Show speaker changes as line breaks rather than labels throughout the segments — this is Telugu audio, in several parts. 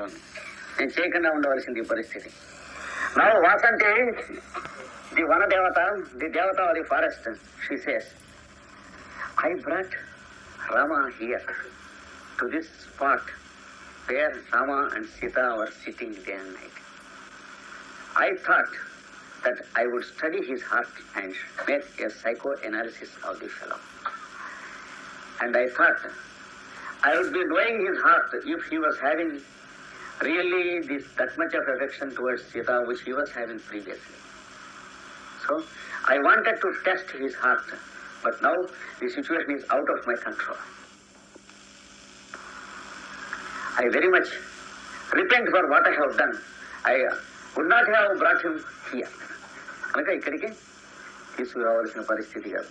చేస్తుంది నేను చేయకుండా ఉండవలసింది ఈ పరిస్థితి నా వాసంతి ది వన దేవత ది దేవత of the forest she says I brought Rama here to this spot where Rama and Sita were sitting day and night I thought that I would study his heart and make a psychoanalysis of the fellow. And I thought I would be knowing his heart if he was having really this that much of affection towards Sita which he was having previously. So I wanted to test his heart, but now the situation is out of my control. I very much repent for what I have done. I would not have brought him here. కనుక ఇక్కడికి తీసుకురావాల్సిన పరిస్థితి కాదు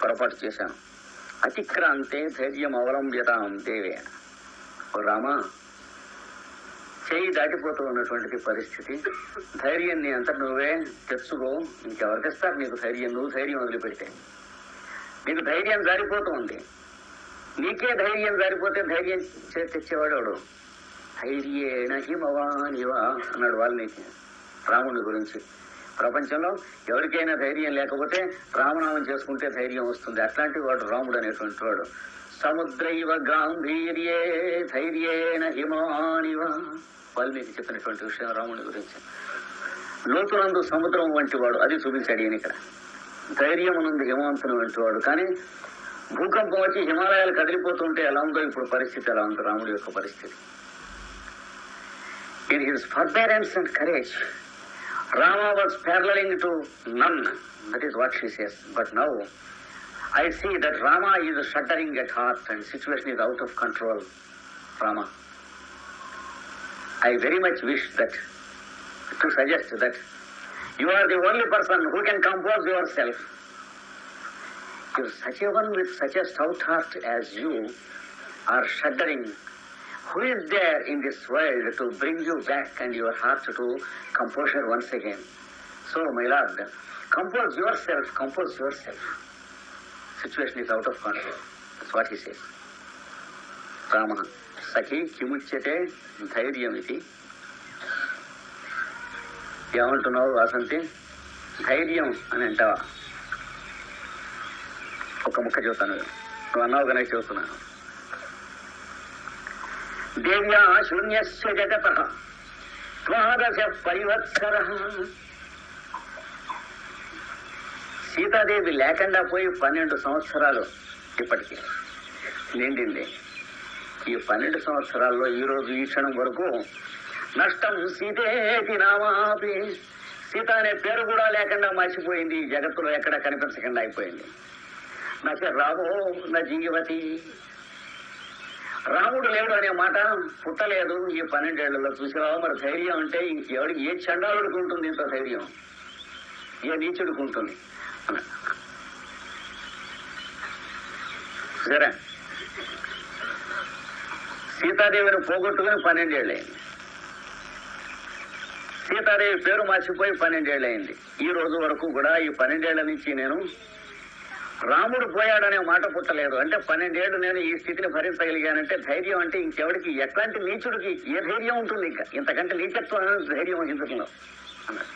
పొరపాటు చేశాను అతిక్రాంతే ధైర్యం అవలంబ్యతాం దేవే ఓ రామా చేయి దాటిపోతూ ఉన్నటువంటి పరిస్థితి. ధైర్యం నీ అంతా నువ్వే తెచ్చుకో. ఇంకెవరికి ఇస్తారు నీకు ధైర్యం? నువ్వు ధైర్యం వదిలిపెడితే నీకు ధైర్యం జారిపోతూ ఉంది. నీకే ధైర్యం జారిపోతే ధైర్యం చే- తెచ్చేవాడు ఎవడు? ధైర్యేణ హిమవానివా అన్నాడు వాల్మీకి రాముడి గురించి. ప్రపంచంలో ఎవరికైనా ధైర్యం లేకపోతే రామనామం చేసుకుంటే ధైర్యం వస్తుంది. అట్లాంటి వాడు రాముడు అనేటువంటి వాడు. సముద్రైవ గాంభీర్యే ధైర్యేణ హిమానివ వాల్మీకి చెప్పినటువంటి విషయం రాముని గురించి. లోతునందు సముద్రం వంటి వాడు అది చూపించాడు ఈయన ఇక్కడ. ధైర్యమునందు హిమవంతుని వంటి వాడు. కానీ భూకంపం వచ్చి హిమాలయాలు కదిలిపోతుంటే ఎలా ఉందో ఇప్పుడు పరిస్థితి ఎలా ఉంది రాముడి యొక్క పరిస్థితి. In his forbearance and courage Rama was paralleling to none that is what she says but now I see that Rama is shattering at heart and situation is out of control Rama I very much wish that to suggest that you are the only person who can compose yourself. If such a one with such a stout heart as you are shuddering who is there in this world to bring you back and your heart to composure once again? So, my lord, compose yourself, compose yourself. Situation is out of control. That's what he says. Rama సఖి కిముచ్యతే ధైర్యం ఇది ఏమంటున్నావు వాసంతి ధైర్యం అని అంటావా ఒక ముక్క చూస్తాను నువ్వు అన్నావు కనుక చూస్తున్నాను దేవ్యా శూన్యస్య జగత ద్వాదశ పరివత్సర సీతాదేవి లేకుండా పోయి పన్నెండు సంవత్సరాలు ఇప్పటికి నిండింది ఈ పన్నెండు సంవత్సరాల్లో ఈ రోజు ఈ క్షణం వరకు నష్టం సీతేతి నామాపి సీత అనే పేరు కూడా లేకుండా మర్చిపోయింది. ఈ జగత్తులో ఎక్కడ కనిపించకుండా అయిపోయింది. నచ్చ రామో నా జీవతి. రాముడు లేడు అనే మాట పుట్టలేదు. ఈ పన్నెండేళ్ళలో చూసావా? మరి ధైర్యం అంటే ఇంకెవడికి ఏ చండాలుడికి ఉంటుంది ఇంత ధైర్యం? ఏ నీచుడికి ఉంటుంది? సరే. సీతాదేవిని పోగొట్టుకుని పన్నెండేళ్ళయింది. సీతాదేవి పేరు మర్చిపోయి పన్నెండేళ్ళయింది. ఈ రోజు వరకు కూడా ఈ పన్నెండేళ్ళ నుంచి నేను రాముడు పోయాడనే మాట పుట్టలేదు. అంటే పన్నెండేళ్ళు నేను ఈ స్థితిని భరించగలిగానంటే ధైర్యం అంటే ఇంకెవడికి ఎట్లాంటి నీచుడికి ఏ ధైర్యం ఉంటుంది ఇంకా? ఇంతకంటే నీచత్వం అనేది ధైర్యం వహించడంలో అన్నాడు.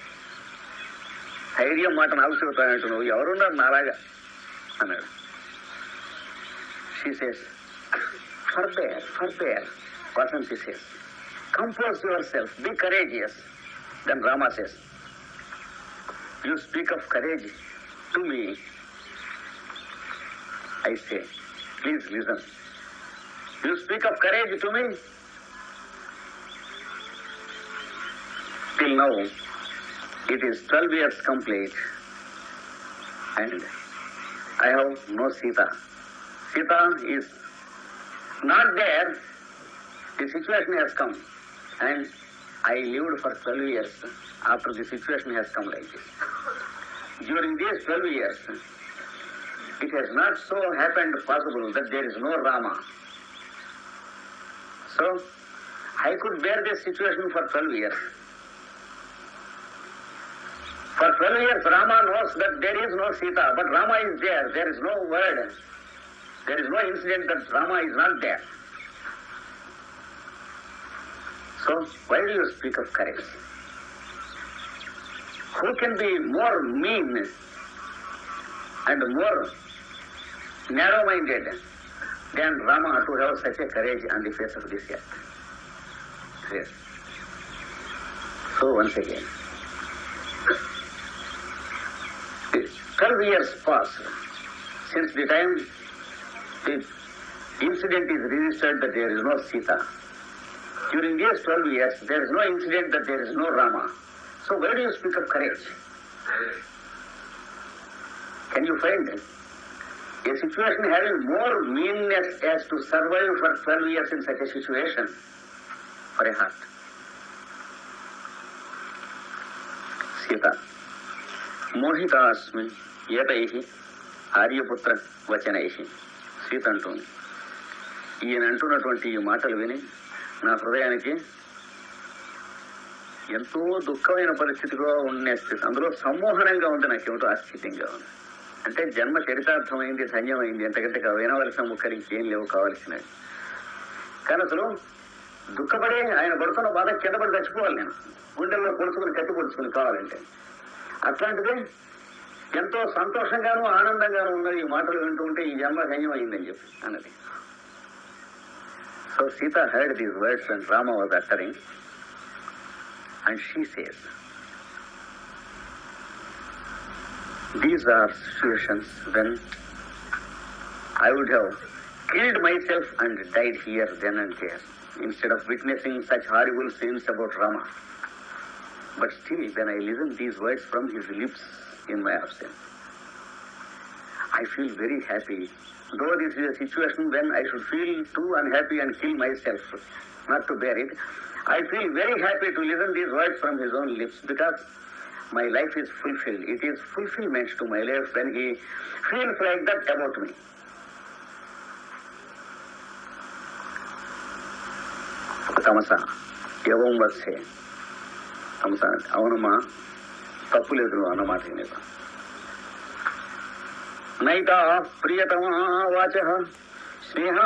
ధైర్యం మాట నాకు చెబుతానంటు నువ్వు ఎవరున్నారు నాలాగా? అన్నాడు. She says Forbear, forbear, Vasanti says. Compose yourself, be courageous. Then Rama says, You speak of courage to me. I say, Please listen. You speak of courage to me? Till now, it is 12 years complete, and I have no Sita. Sita is not there. The situation has come, and I lived for 12 years after the situation has come like this. During these 12 years, it has not so happened possible that there is no Rama. So, I could bear this situation for 12 years. For 12 years, Rama knows that there is no Sita, but Rama is there. There is no word. There is no incident that Rama is not there. So, why do you speak of courage? Who can be more mean and more narrow minded than Rama to have such a courage on the face of this earth? Yes. So, once again, 12 years passed since the time since incident is registered that there is no Sita, during these 12 years, there is no incident that there is no Rama. So where do you speak of courage? Can you find it? A situation having more meanness as to survive for 12 years in such a situation for a heart. Sita. मोहितास्मि एतैः आर्यपुत्रवचनैः సీత అంటుంది. ఈయన అంటున్నటువంటి ఈ మాటలు విని నా హృదయానికి ఎంతో దుఃఖమైన పరిస్థితిలో ఉండే స్థితి అందులో సమ్మోహనంగా ఉంది నాకేమిటో ఆశ్చర్యంగా ఉంది. అంటే జన్మ చరితార్థమైంది ధన్యమైంది ఎంతకంటే వినవలసిన ముక్కరించి ఏం లేవు కావలసినవి. కానీ అసలు దుఃఖపడే ఆయన పడుతున్న బాధ కింద పడి చచ్చిపోవాలి నేను. గుండెల్లో పొడుచుకుని కట్టి పొడుచుకుని కావాలంటే. అట్లాంటిదే ఎంతో సంతోషంగాను ఆనందంగాను ఉన్నది ఈ మాటలు వింటుంటే ఈ జన్మ ధన్యమైందని చెప్పి అన్నది so Sita heard these words and Rama was uttering and she says these are situations when I would have killed myself and died here then and there instead of witnessing such horrible scenes about Rama. But still, when I listen these words from his lips in my absence, I feel very happy. Though this is a situation when I should feel too unhappy and kill myself, not to bear it, I feel very happy to listen these words from his own lips because my life is fulfilled. It is fulfillment to my life when he feels like that about me. తమస యవం వత్సే తమస అంటే అవునమ్మా తప్పు లేదు నువ్వు అన్నమాట లేదు నైతా ప్రియతమా వాచ స్నేహ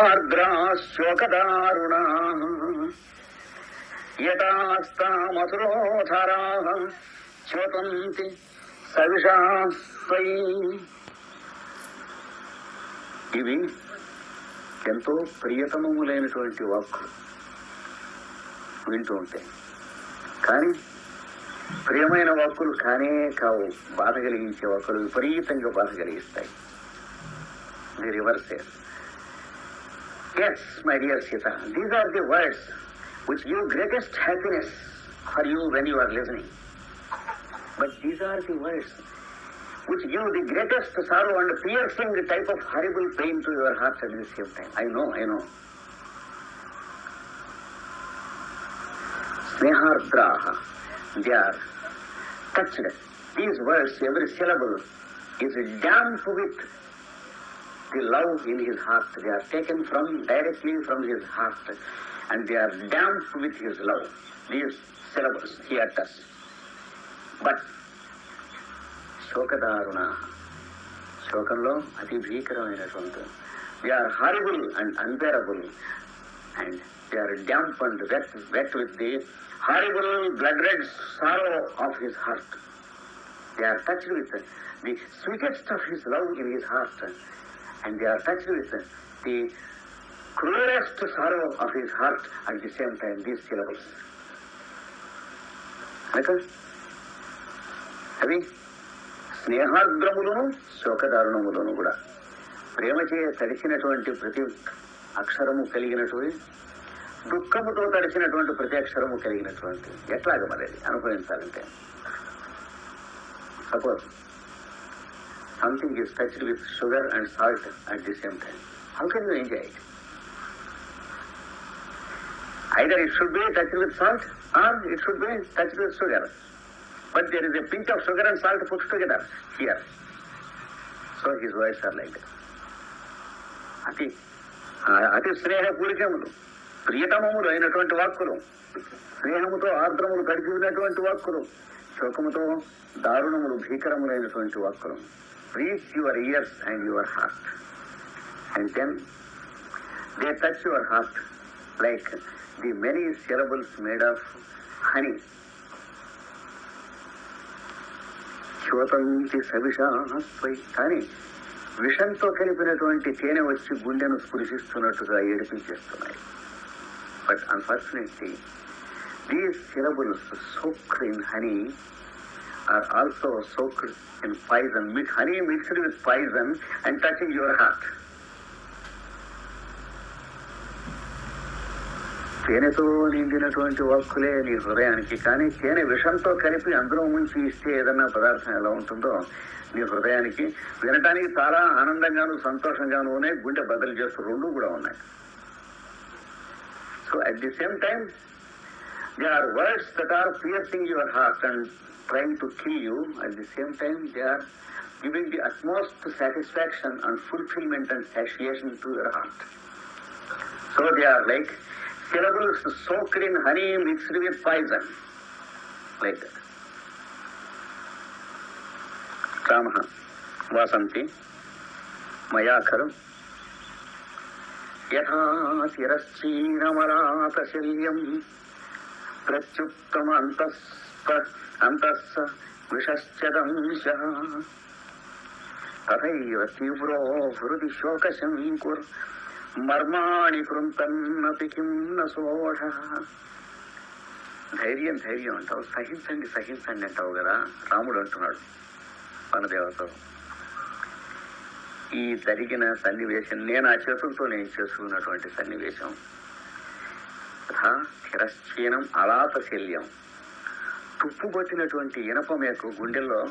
ఆర్ద్రా శోకదారుణా యథాస్తామసురోధరా చ్యోతంతి సవిషాస్వై ఇవి ఎంతో ప్రియతమములైనటువంటి వాక్కులు వింటూ ఉంటాయి కానీ ప్రియమైన వాక్కులు కానే కావు బాధ కలిగించే వాక్కులు విపరీతంగా బాధ కలిగిస్తాయి the reverse is my dear Sita these are the words which give greatest happiness for you when you are listening but these are the words which give the greatest sorrow and piercing type of horrible pain to your heart at the same time. I know, I know. Snehardraha, they are touched. These words, every syllable is damp with the love in his heart. They are taken from directly from his heart and they are damp with his love. These syllables he utters. But శోకదారుణ శోకంలో అతి భీకరమైనటువంటి they are horrible and unbearable and They are damp and wet wet with the horrible blood red sorrow of his heart they are touched with the sweetest of his love in his heart and they are touched with the cruelest sorrow of his heart at the same time these syllables అనక అవి స్నేహాగ్రములను శోకదారుణములను కూడా. ప్రేమచే తడిచినటువంటి ప్రతి అక్షరము కలిగినటువంటి దుఃఖముతో తడిచినటువంటి ప్రత్యక్షరము కలిగినటువంటి ఎట్లాగ మరి అది అనుభవించాలంటే suppose something is touched with sugar and salt at the same time how can you enjoy it either it should be touched with salt or it should be touched with sugar but there is a pinch of sugar and salt put together here so his voice are like that. అతి ఆ- అతి స్నేహపూరితములు ప్రియతమములు అయినటువంటి వాక్కులు. స్నేహముతో ఆర్ద్రములు కలిగి ఉన్నటువంటి వాక్కులు. శోకముతో దారుణములు భీకరములైనటువంటి వాక్కులు. Reach your ears and your heart and then they touch your heart like the many syllables made of honey శ్రోతంతి సవిషాస్వై కానీ విషంతో కలిపినటువంటి తేనె వచ్చి గుండెను స్పృశిస్తున్నట్టుగా ఏడిపించేస్తున్నాయి. But unfortunately these syllables soaked in honey are also soaked in poison mix honey mixed with poison and touching your తేనెతో నిండినటువంటి వాక్కులే నీ హృదయానికి కానీ తేనె విషంతో కలిపి అందులో ముంచి ఇస్తే ఏదన్నా పదార్థం ఎలా ఉంటుందో నీ హృదయానికి వినటానికి చాలా ఆనందంగాను సంతోషంగాను ఉన్నాయి గుండె బదులు చేస్తూ రెండు కూడా ఉన్నాయి. at the same time, there are words that are piercing your heart and trying to kill you. At the same time, they are giving the utmost satisfaction and fulfillment and satiation to your heart. So they are like syllables soaked in honey mixed with poison. Like that. कामः vasanti, maya, खलु యథా శిరశ్చీనమరాతశల్యం ప్రత్యుక్తం అంతస్ప విషశ్చదంశ. తథైవ తీవ్రో హృది శోకశంకుర్ మర్మాణి కృంతన్నపి కిం నోఢ ధైర్యం ధైర్యం అంటావు. సహించండి సహించండి అంటావు కదా. రాముడు అంటున్నాడు. వనదేవతో ఈ జరిగిన సన్నివేశం నేను ఆ చేతులతో నేను చేసుకున్నటువంటి సన్నివేశం. తథా తిరశ్చీనం అలాత శల్యం తుప్పు పట్టినటువంటి ఇనప మేకు గుండెల్లో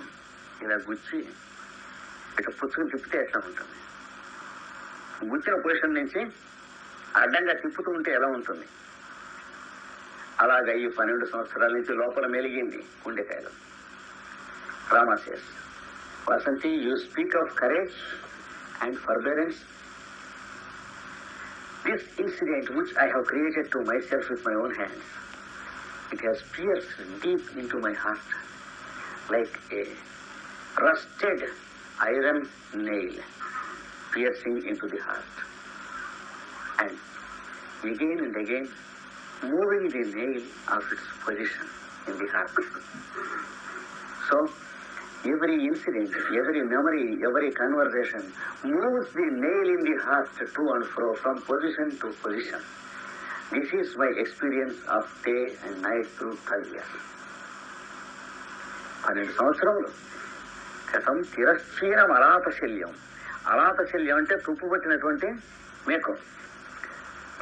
ఇలా గుచ్చి ఇట్లా పుచ్చుకుని తిప్పితే ఎట్లా ఉంటుంది? గుచ్చిన పొజిషన్ నుంచి అడ్డంగా తిప్పుతూ ఉంటే ఎలా ఉంటుంది? అలాగ ఈ పన్నెండు సంవత్సరాల నుంచి లోపల మెలిగింది గుండెకాయలు. రామాశేష్ Vasanti you speak of courage? and forbearance. This incident which I have created to myself with my own hands, it has pierced deep into my heart like a rusted iron nail piercing into the heart. And again and again, moving the nail of its position in the heart. So, every incident every memory every conversation moves the nail in the heart to and fro from position to position this is my experience of day and night through Kalyan పన్నెండు సంవత్సరములు. కథం తిరస్చీనం అలాపశల్యం అలాపశల్యం అంటే తుప్పు పట్టినటువంటి మేకం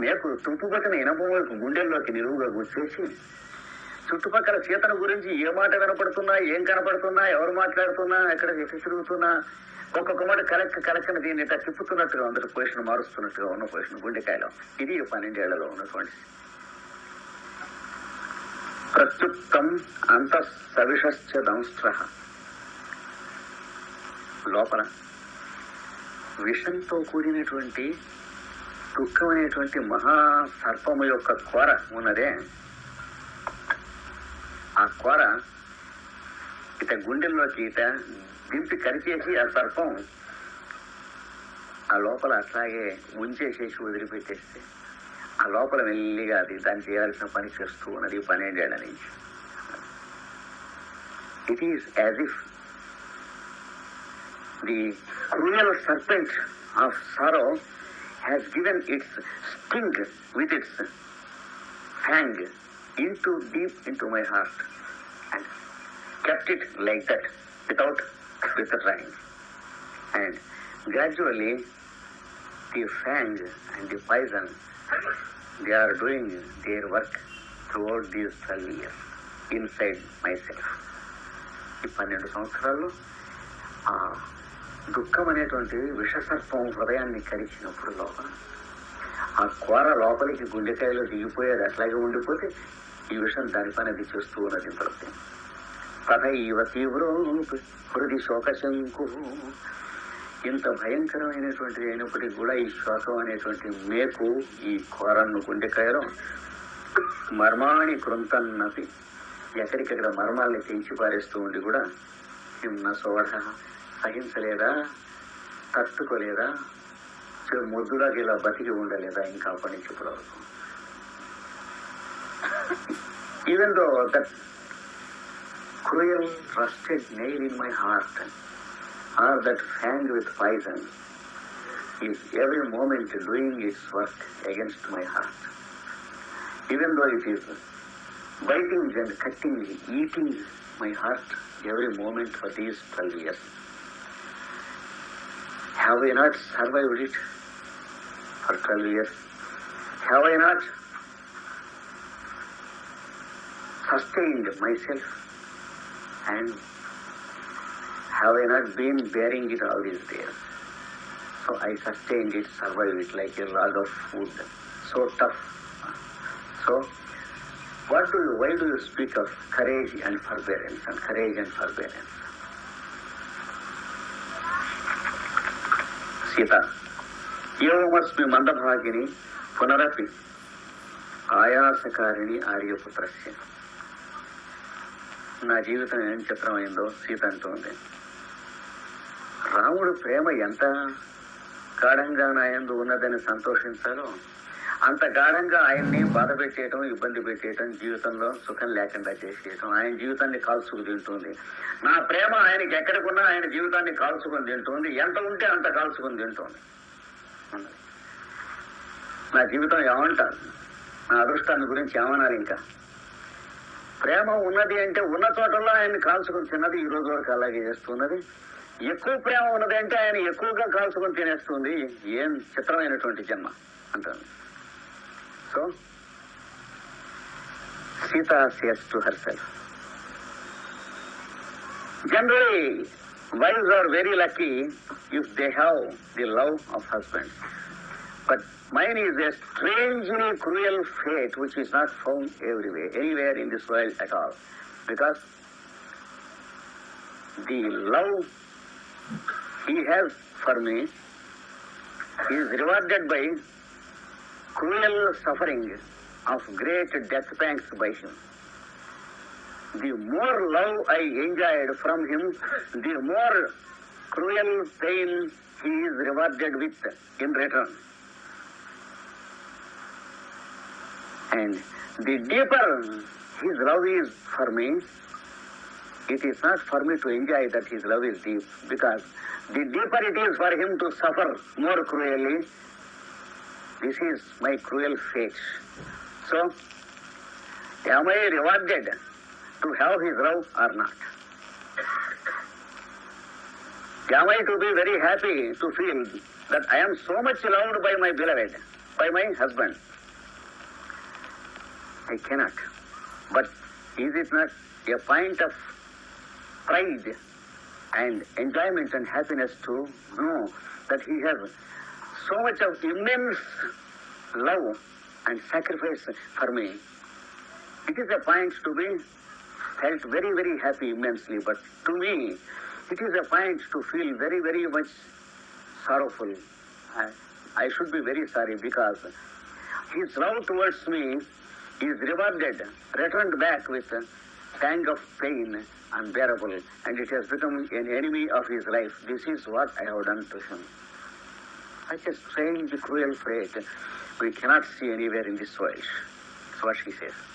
మేకు తుప్పు పట్టిన ఇనపం గుండెల్లోకి నిలువుగా గుర్చేసి చుట్టుపక్కల చేతన గురించి ఏ మాట వినపడుతున్నా ఏం కనపడుతున్నా ఎవరు మాట్లాడుతున్నా ఎక్కడ తిరుగుతున్నా ఒక్కొక్క మాట కలెక్ట్ కలెక్షన్ దీన్ని ఇట్లా తిప్పుతున్నట్టుగా అందరు పొజిషన్ మారుస్తున్నట్టుగా ఉన్న పొజిషన్ గుండెకాయలో. ఇది పన్నెండేళ్ళలో ఉన్నటువంటి ప్రత్యుక్తం అంత సవిషశ్చ లోపల విషంతో కూడినటువంటి దుఃఖం అనేటువంటి మహాసర్పము యొక్క కోర ఉన్నదే. ఆ కోర ఇట గుండెల్లోకి ఇట దింపి కరిచేసి ఆ సర్పం ఆ లోపల అట్లాగే ఉంచేసేసి వదిలిపెట్టేస్తే ఆ లోపల మెల్లిగా అది దాన్ని చేయాల్సిన పని చేస్తూ ఉన్నది పన్నెండేళ్ల నుంచి it is as if the cruel serpent of sorrow has given its sting with its fang into deep into my heart and kept it like that without with a trying. And gradually the fang and the poison they are doing their work throughout these 12 years inside myself. ఈ పన్నెండు సంవత్సరాల్లో ఆ దుఃఖం అనేటువంటి విషసర్పం హృదయాన్ని కరిచినప్పుడు లోపల ఆ కూర లోపలికి గుండెకాయలో దిగిపోయేది అట్లాగే ఉండిపోతే ఈ విషయం దానిపైన అది చేస్తూ ఉన్నది ఇంతవరకు. యువ తీవ్రో హృది శోకశంకు. ఇంత భయంకరమైనటువంటి అయినప్పటికీ కూడా ఈ శ్వాసం అనేటువంటి మేకు ఈ కూరను గుండెకాయలో మర్మాణి కృంతన్నది. ఎక్కడికెక్కడ మర్మాల్ని తెంచి పారేస్తూ ఉండి కూడా హిమ్న సోడ సహించలేదా? తట్టుకోలేదా? ముద్దులాగా ఇలా బతికి ఉండలేదా ఇంకా అప్పటి నుంచి ఇప్పటి వరకు even though that cruel rusted nail in my heart, or that fang with poison, is every moment doing its work against my heart. Even though it is biting and cutting, eating my heart every moment for these 12 years. Have I not survived it for 12 years? Have I not sustained myself and have I not been bearing it all these days? So I sustained it, survived it like a log of wood. So tough. So, what do you, why do you speak of courage and forbearance and courage and forbearance? Sita ఏమస్మి మందభాగిని పునరపి ఆయాసకారిణి ఆర్యపుత్రస్య. నా జీవితం ఏం చిత్రమైందో సీత అంటుంది రాముడు ప్రేమ ఎంత గాఢంగా నాయందు ఉన్నదని సంతోషించాలో అంత గాఢంగా ఆయన్ని బాధ పెట్టేయటం ఇబ్బంది పెట్టేయటం జీవితంలో సుఖం లేకుండా చేసేయటం ఆయన జీవితాన్ని కాల్చుకు తింటుంది. నా ప్రేమ ఆయనకి ఎక్కడికున్నా ఆయన జీవితాన్ని కాల్చుకొని తింటుంది. ఎంత ఉంటే అంత కాల్చుకొని తింటుంది. నా జీవితం ఏమంటారు నా అదృష్టాన్ని గురించి ఏమన్నారు ఇంకా? ప్రేమ ఉన్నది అంటే ఉన్న చోటల్లో ఆయన కాల్చుకుని తిన్నది ఈ రోజు వరకు అలాగే చేస్తున్నది. ఎక్కువ ప్రేమ ఉన్నది అంటే ఆయన ఎక్కువగా కాల్చుకొని తినేస్తుంది. ఏం చిత్రమైనటువంటి జన్మ అంటాను so Sita says to herself generally wives are very lucky if they have the love of husbands. But mine is a strangely cruel fate which is not found everywhere, anywhere in this world at all. Because the love he has for me is rewarded by cruel suffering of great death pangs by him. The more love I enjoyed from him, the more cruel pain he is rewarded with in return. And the deeper his love is for me, it is not for me to enjoy that his love is deep, because the deeper it is for him to suffer more cruelly, this is my cruel fate. So, am I rewarded to have his love or not? Am I to be very happy to feel that I am so much loved by my beloved, by my husband? I cannot. But is it not a point of pride and enjoyment and happiness to know that he has so much of immense love and sacrifice for me? It is a point to be felt very, very happy immensely, but to me, it is a point to feel very, very much sorrowful. I, I should be very sorry because his love towards me is rewarded, returned back with a pang of pain unbearable, and it has become an enemy of his life. This is what I have done to him. Such a strange, cruel fate we cannot see anywhere in this world. That's what she says.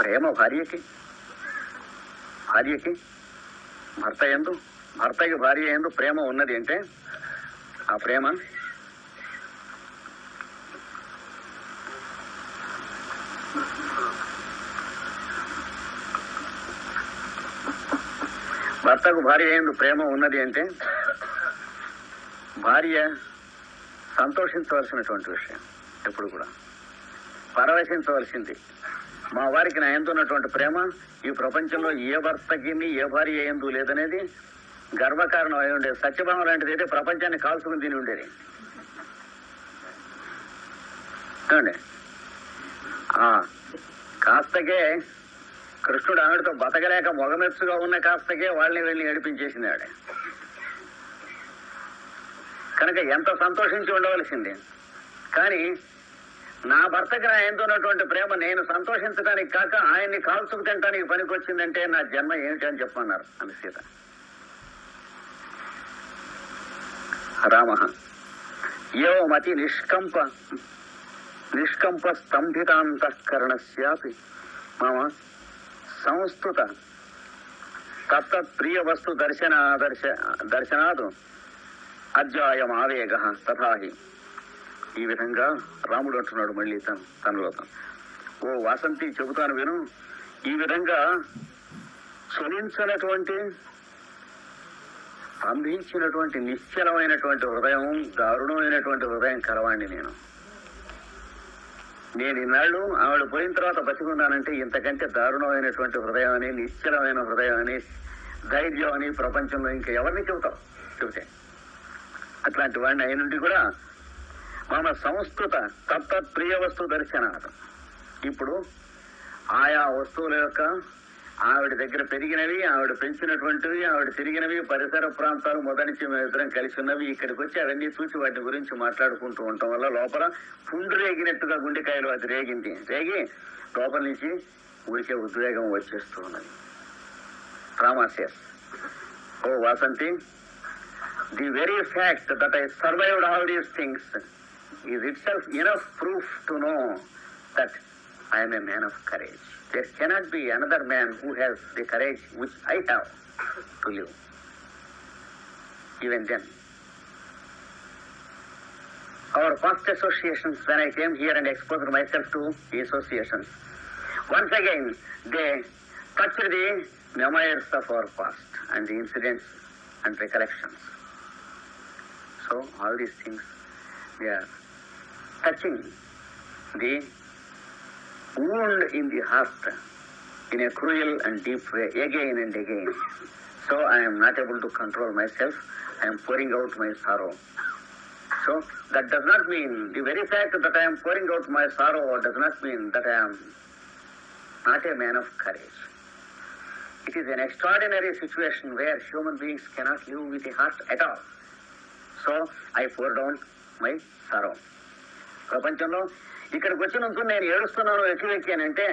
ప్రేమ భార్యకి. భార్యకి. భర్త ఎందు భర్తకి భార్య ఎందు ప్రేమ ఉన్నది అంటే ఆ ప్రేమ భర్తకు భార్య ఎందు ప్రేమ ఉన్నది అంటే భార్య సంతోషించవలసినటువంటి విషయం ఎప్పుడు కూడా. పరవశించవలసింది. మా వారికి నా ఎందు ఉన్నటువంటి ప్రేమ? ఈ ప్రపంచంలో ఏ భర్తకి ఏ భార్య ఎందు లేదనేది? గర్వకారణం అయి ఉండేది. సత్యభామ లాంటిది అయితే ప్రపంచాన్ని కాల్చుకుని తిని ఉండేది. ఏమండి? ఆ కాస్తకే కృష్ణుడు ఆవిడతో బతకలేక మొగమెత్తుగా ఉన్న కాస్తకే వాళ్ళని వెళ్ళి ఏడిపించేసింది ఆవిడ కనుక ఎంత సంతోషించి ఉండవలసింది? కానీ నా భర్తకి నా ఎంతో ఉన్నటువంటి ప్రేమ నేను సంతోషించడానికి కాక ఆయన్ని కాల్చుకు తినడానికి పనికొచ్చిందంటే నా జన్మ ఏమిటి అని చెప్పన్నారు అని సీత. రామ ఏవమతి నిష్కంప నిష్కంప స్తంభితాంతఃకరణస్యాపి. మమ సంస్థుత తత్తత్ ప్రియ వస్తు దర్శనాదర్శ దర్శనాదు అధ్యాయం ఆవేగ తథాహి. ఈ విధంగా రాముడు అంటున్నాడు మళ్ళీ తన తనలో తను. ఓ వాసంతి చెబుతాను విను ఈ విధంగా చలించనటువంటి అందించినటువంటి నిశ్చలమైనటువంటి హృదయం దారుణమైనటువంటి హృదయం కలవాణ్ణి నేను. నేను ఇన్నాళ్ళు ఆవిడ పోయిన తర్వాత బతికున్నానంటే ఇంతకంటే దారుణమైనటువంటి హృదయం అని నిశ్చలమైన హృదయం అని ధైర్యం అని ప్రపంచంలో ఇంకా ఎవరిని చెబుతావు చెబితే. అట్లాంటి వాడిని అయినుండి కూడా మమ సంస్కృత తత్తత్ ప్రియ వస్తు దర్శనార్థం. ఇప్పుడు ఆయా వస్తువుల యొక్క ఆవిడ దగ్గర పెరిగినవి ఆవిడ పెంచినటువంటివి ఆవిడ తిరిగినవి పరిసర ప్రాంతాలు మొదటి ఇద్దరం కలిసి ఉన్నవి ఇక్కడికి వచ్చి అవన్నీ చూసి వాటి గురించి మాట్లాడుకుంటూ ఉండటం వల్ల లోపల పుండు రేగినట్టుగా గుండెకాయలు అది రేగింది. రేగి లోపల నుంచి ఊరికే ఉద్వేగం వచ్చేస్తూ ఉన్నది. రామాశయస్ ఓ Vasanti the very fact that I survived all these things. is itself enough proof to know that I am a man of courage. There cannot be another man who has the courage which I have to live. Even then. Our past associations, when I came here and exposed myself to the associations, once again they touched the memoirs of our past and the incidents and recollections. So all these things, they are touching the wound in the heart in a cruel and deep way again and again. So I am not able to control myself. I am pouring out my sorrow. So that does not mean, the very fact that I am pouring out my sorrow does not mean that I am not a man of courage. It is an extraordinary situation where human beings cannot live with a heart at all. So I pour down my sorrow. ప్రపంచంలో ఇక్కడికి వచ్చినందుకు నేను ఏడుస్తున్నాను వెక్కి అని అంటే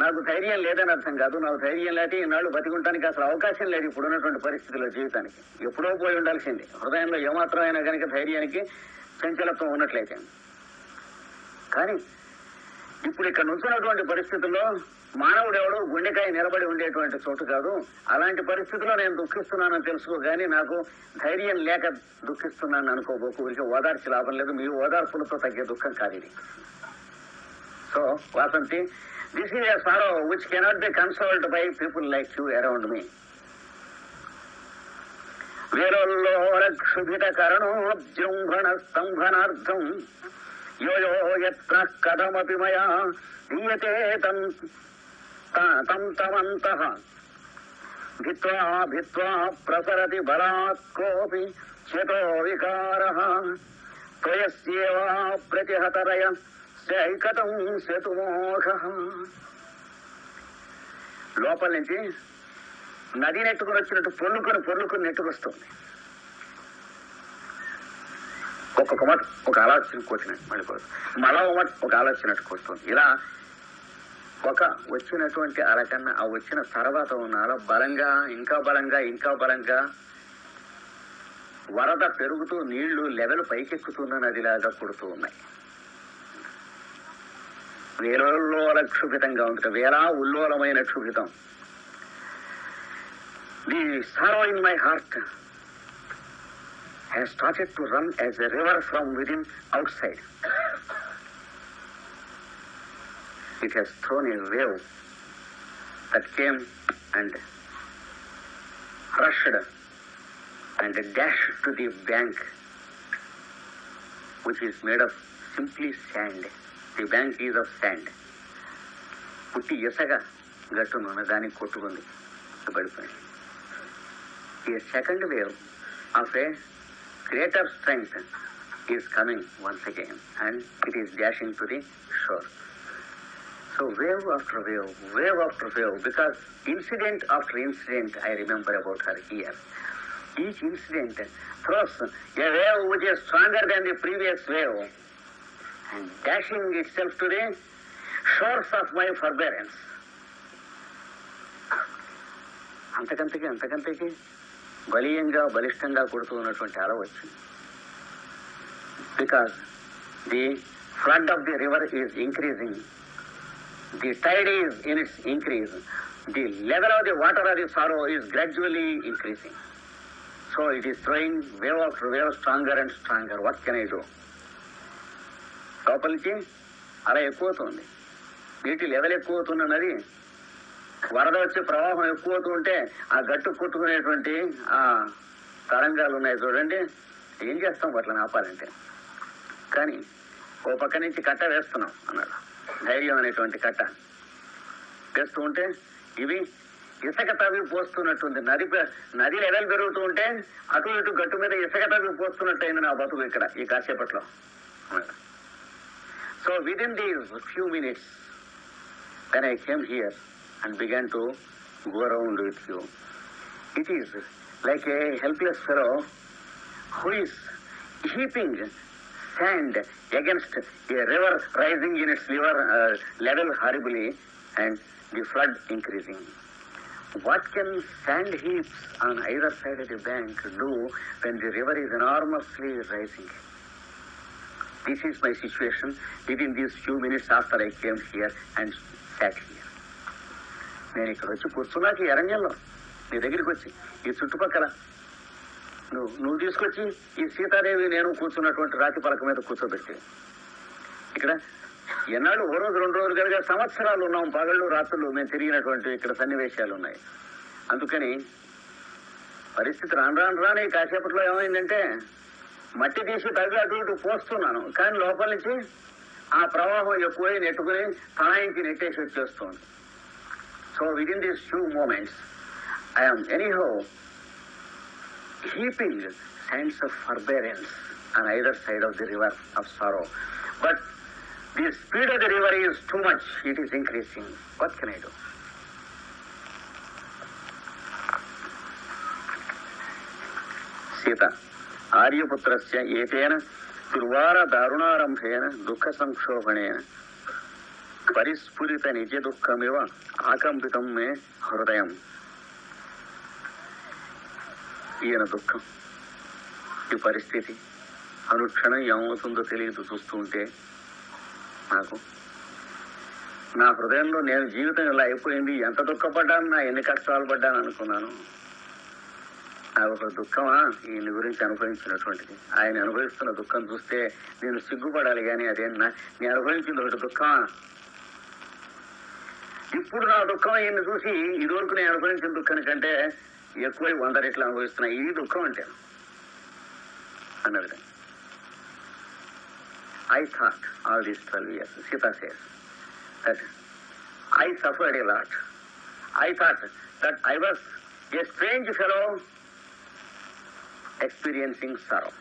నాకు ధైర్యం లేదని అర్థం కాదు. నాకు ధైర్యం లేకపోతే ఈనాడు బతికుంటానికి అసలు అవకాశం లేదు ఇప్పుడు ఉన్నటువంటి పరిస్థితుల్లో జీవితానికి. ఎప్పుడో పోయి ఉండాల్సింది. హృదయంలో ఏమాత్రమైనా కనుక ధైర్యానికి చంచలత్వం ఉన్నట్లయితే. కానీ ఇప్పుడు ఇక్కడ నుంచున్నటువంటి పరిస్థితుల్లో మానవుడు ఎవడు గుండెకాయ నిలబడి ఉండేటువంటి చోటు కాదు. అలాంటి పరిస్థితిలో నేను దుఃఖిస్తున్నానని తెలుసుకో కానీ నాకు ధైర్యం లేక దుఃఖిస్తున్నాను అనుకోబోకు. ఊరికి ఓదార్చి లాభం లేదు. మీ ఓదార్పులతో తగ్గే దుఃఖం కాదు ఇది. So Vasanti this is a sorrow which cannot be consoled by people like you around me వీరుల్లో కరణోజృంభణ స్తంభనార్థం యో యో యత్న కథమపి మయా దీయతే తం త- తం భిత్వా భిత్వా ప్రసరతి బలాత్ కోపి శతో వికారః త్వయస్యేవా ప్రతిహతరయ శైకటం శతుమోఘ లోపల నుంచి నది నెట్టుకుని వచ్చినట్టు పొర్లుకొని పొర్లుకొని నెట్టుకొస్తుంది. ఒక్కొక్క మట్ ఒక ఆలోచన కోసినట్టు మళ్ళీ కొడుతుంది. మళ్ళా ఒక ఆలోచనట్టు ఒక ఆలోచన ఇలా ఒక వచ్చినటువంటి అలకన్నా ఆ వచ్చిన తర్వాత ఉన్న అల బలంగా ఇంకా బలంగా ఇంకా బలంగా వరద పెరుగుతూ నీళ్ళు లెవెల్ పైకెక్కుతున్న నదిలాగా కొడుతూ ఉన్నాయి. వేలోల క్షుభితంగా ఉంటుంది. వేలా ఉల్లోలమైన క్షుభితం. The sorrow in my heart has started to run as a river from within outside It has thrown a wave that came and rushed and dashed to the bank, which is made of simply sand. The bank is of sand. పుట్టి ఇసగ గట్టునున్న దానికి కొట్టుకుంది పడిపోయింది ఈ second wave of a greater strength is coming once again and it is dashing to the shore. So wave after wave, wave after wave, because incident after incident I remember about her here. Each incident throws a wave which is stronger than the previous wave and dashing itself to the shores of my forbearance. అంతకంతకి అంతకంతకి బలీయంగా బలిష్టంగా కొడుతూ ఉన్నటువంటి అల వచ్చింది because the flood of the river is increasing. The tide is in its increase. The level of the water of the sorrow is gradually increasing. So it is throwing wave after wave stronger and stronger. What can I do? లోపల నుంచి అలా ఎక్కువవుతుంది నీటి లెవెల్ ఎక్కువవుతున్న నది వరద వచ్చే ప్రవాహం ఎక్కువవుతూ ఉంటే ఆ గట్టు కొట్టుకునేటువంటి ఆ తరంగాలు ఉన్నాయి చూడండి ఏం చేస్తాం వాటిని ఆపాలంటే కానీ ఓ పక్క నుంచి కట్ట వేస్తున్నాం అన్నాడు ధైర్యం అనేటువంటి కట్ట. వేస్తూ ఉంటే ఇవి ఇసుక తవ్వి పోస్తున్నట్టుంది. నది నది లెవెల్ పెరుగుతూ ఉంటే అటు ఇటు గట్టు మీద ఇసుక తవ్వి పోస్తున్నట్టు అయింది నా బతుకు ఇక్కడ ఈ కాసేపట్లో. So within the few minutes then I came here and began to go around with you it is like a helpless fellow who is heaping sand against a river rising in its liver, uh, level horribly and the flood increasing. What can sand heaps on either side of the bank do when the river is enormously rising? This is my situation within these few minutes after I came here and sat here. నేను ఇక్కడ వచ్చి కూర్చున్నాక ఈ అరణ్యంలో నీ దగ్గరికి వచ్చి ఈ చుట్టుపక్కల నువ్వు నువ్వు తీసుకొచ్చి ఈ సీతాదేవి నేను కూర్చున్నటువంటి రాతి పలక మీద కూర్చోబెట్టి. ఇక్కడ ఎన్నాళ్ళు ఓ రోజు రెండు రోజులు కలిగే సంవత్సరాలు ఉన్నాం పగళ్ళు రాత్రులు మేము తిరిగినటువంటి ఇక్కడ సన్నివేశాలు ఉన్నాయి. అందుకని పరిస్థితి రాను రాను రాని కాసేపట్లో ఏమైందంటే మట్టి తీసి తగ్గి అటు ఇటు పోస్తున్నాను. కానీ లోపల నుంచి ఆ ప్రవాహం ఎక్కువై నెట్టుకుని తనాయించి నెట్టేసి వచ్చేస్తుంది. So within this these few moments I'm anyhow heaping signs of forbearance on either side of the river of sorrow. But the speed of the river is too much, it is increasing. What can I do? Sita, Aryaputrasya etena Purvara Darunaramphena Dukha Sankshobhanena परिस्फुरित निज दुःखमिव आकंपितं मे हृदयम् ఈయన దుఃఖం. ఈ పరిస్థితి అనుక్షణం ఏమవుతుందో తెలియదు చూస్తూ ఉంటే నాకు. నా హృదయంలో నేను జీవితం ఇలా అయిపోయింది ఎంత దుఃఖపడ్డాను నా ఎన్ని కష్టాలు పడ్డాను అనుకున్నాను. నాకు ఒక దుఃఖమా ఈయన గురించి అనుభవించినటువంటిది. ఆయన అనుభవిస్తున్న దుఃఖం చూస్తే నేను సిగ్గుపడాలి కానీ అదే నా- నేను అనుభవించింది ఒకటి దుఃఖమా? ఇప్పుడు నా దుఃఖం ఈయన్ని చూసి ఇదివరకు నేను అనుభవించిన దుఃఖం కంటే ఎక్కువై వంద రెట్లు అనుభవిస్తున్నా ఇది దుఃఖం అంటే అన్నది I thought all these twelve years Sita says that I suffered a lot I thought that I was a strange fellow experiencing sorrow.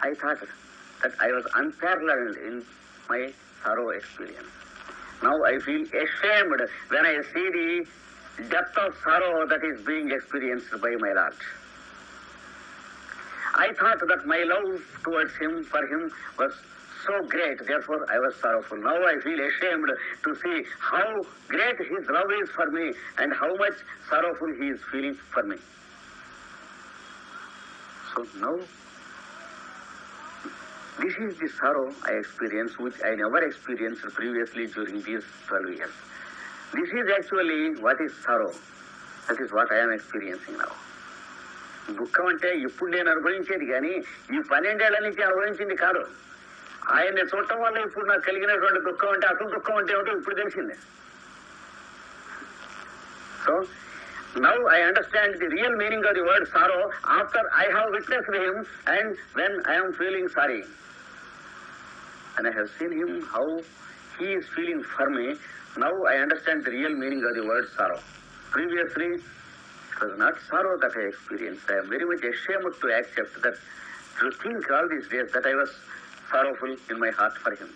I thought that I was unparalleled in my sorrow experience. Now I feel ashamed when I see the depth of sorrow that is being experienced by my Lord. I thought that my love towards him, for him, was so great, therefore I was sorrowful. Now I feel ashamed to see how great his love is for me and how much sorrowful he is feeling for me. So now, this is the sorrow I experience, which I never experienced previously during these 12 years. This is actually what is sorrow that is what I'm experiencing now దుఃఖం అంటే ఇప్పుడు నేను అనుభవించేది కానీ ఈ పన్నెండేళ్ళ నుంచి అనుభవించింది కాదు. ఆయన చూడటం వల్ల ఇప్పుడు నాకు కలిగినటువంటి దుఃఖం అంటే అసలు దుఃఖం అంటే ఏమిటో ఇప్పుడు తెలిసింది. So now I understand the real meaning of the word sorrow after I have witness him and when I'm feeling sorry and I seen him how he is feeling for me Now I understand the real meaning of the word sorrow. Previously, it was not sorrow that I experienced. I am very much ashamed to accept that, to think all these days that I was sorrowful in my heart for him.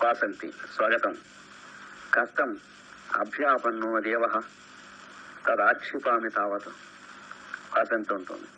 Vasanti స్వాగతం కష్టం అభ్యాపన్నో దేవ తదాక్షిపామి తావత్ వాసంతి ఉంటుంది